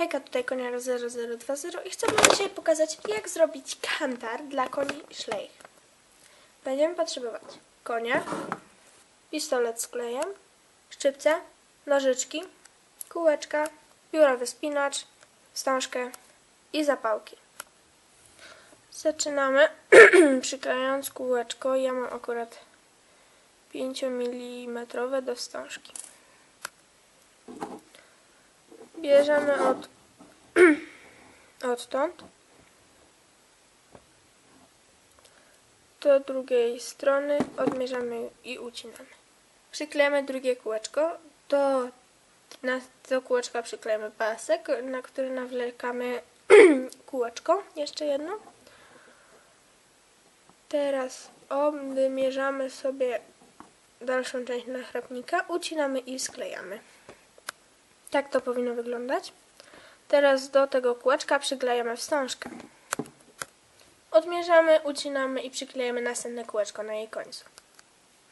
Hejka, tutaj konia 0020 i chcę Wam dzisiaj pokazać, jak zrobić kantar dla koni szlejch. Będziemy potrzebować konia, pistolet z klejem, szczypce, nożyczki, kółeczka, biurowy spinacz, wstążkę i zapałki. Zaczynamy przyklejając kółeczko. Ja mam akurat 5 mm do wstążki. Bierzemy od odtąd do drugiej strony, odmierzamy i ucinamy. Przyklejamy drugie kółeczko. Do, na, do kółeczka przyklejamy pasek, na który nawlekamy kółeczko, jeszcze jedno. Teraz obmierzamy sobie dalszą część nachrapnika, ucinamy i sklejamy. Tak to powinno wyglądać. Teraz do tego kółeczka przyklejamy wstążkę. Odmierzamy, ucinamy i przyklejamy następne kółeczko na jej końcu.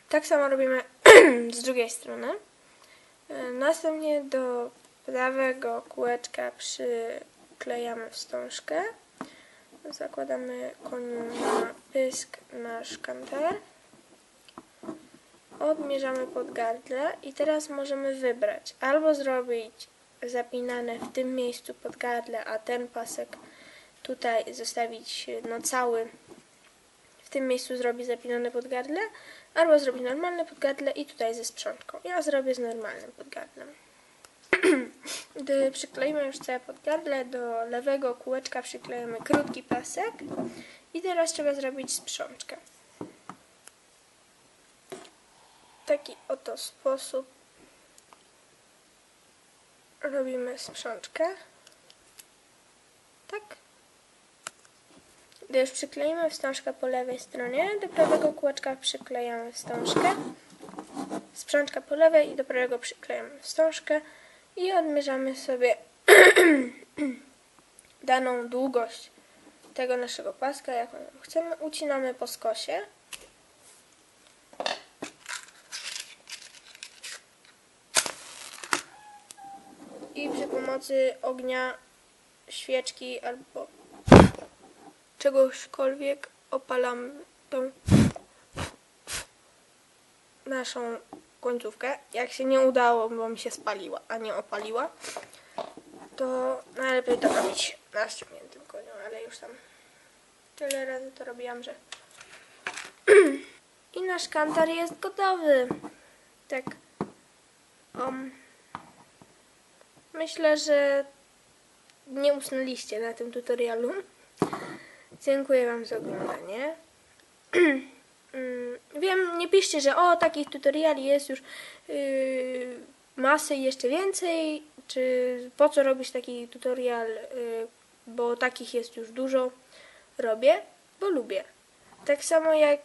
Tak samo robimy z drugiej strony. Następnie do prawego kółeczka przyklejamy wstążkę. Zakładamy koniu na pysk nasz kantar. Odmierzamy pod gardle i teraz możemy wybrać albo zrobić zapinane w tym miejscu pod gardle, a ten pasek tutaj zostawić no cały w tym miejscu zrobić zapinane pod gardle, albo zrobić normalne pod gardle i tutaj ze sprzączką. Ja zrobię z normalnym pod gardlem. Gdy przykleimy już całe podgardle, do lewego kółeczka przyklejemy krótki pasek i teraz trzeba zrobić sprzączkę. W taki oto sposób robimy sprzączkę. Tak. Gdy już przykleimy wstążkę po lewej stronie, do prawego kółeczka przyklejamy wstążkę. Sprzączka po lewej i do prawego przyklejamy wstążkę i odmierzamy sobie daną długość tego naszego paska, jaką chcemy. Ucinamy po skosie. I przy pomocy ognia, świeczki albo czegośkolwiek opalamy tą naszą końcówkę. Jak się nie udało, bo mi się spaliła, a nie opaliła, to najlepiej to robić na ściągniętym koniu, ale już tam tyle razy to robiłam, że... I nasz kantar jest gotowy. Tak. Um, myślę, że nie usnęliście na tym tutorialu. Dziękuję Wam za oglądanie. Wiem, nie piszcie, że o, takich tutoriali jest już yy, masy i jeszcze więcej, czy po co robić taki tutorial, yy, bo takich jest już dużo. Robię, bo lubię. Tak samo jak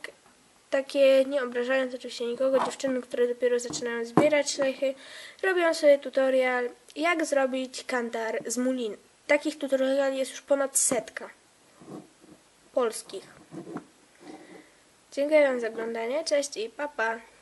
takie, nie obrażając oczywiście nikogo, dziewczyny, które dopiero zaczynają zbierać szlechy, robią sobie tutorial, jak zrobić kantar z mulin. Takich tutoriali jest już ponad setka polskich. Dziękuję Wam za oglądanie, cześć i pa pa!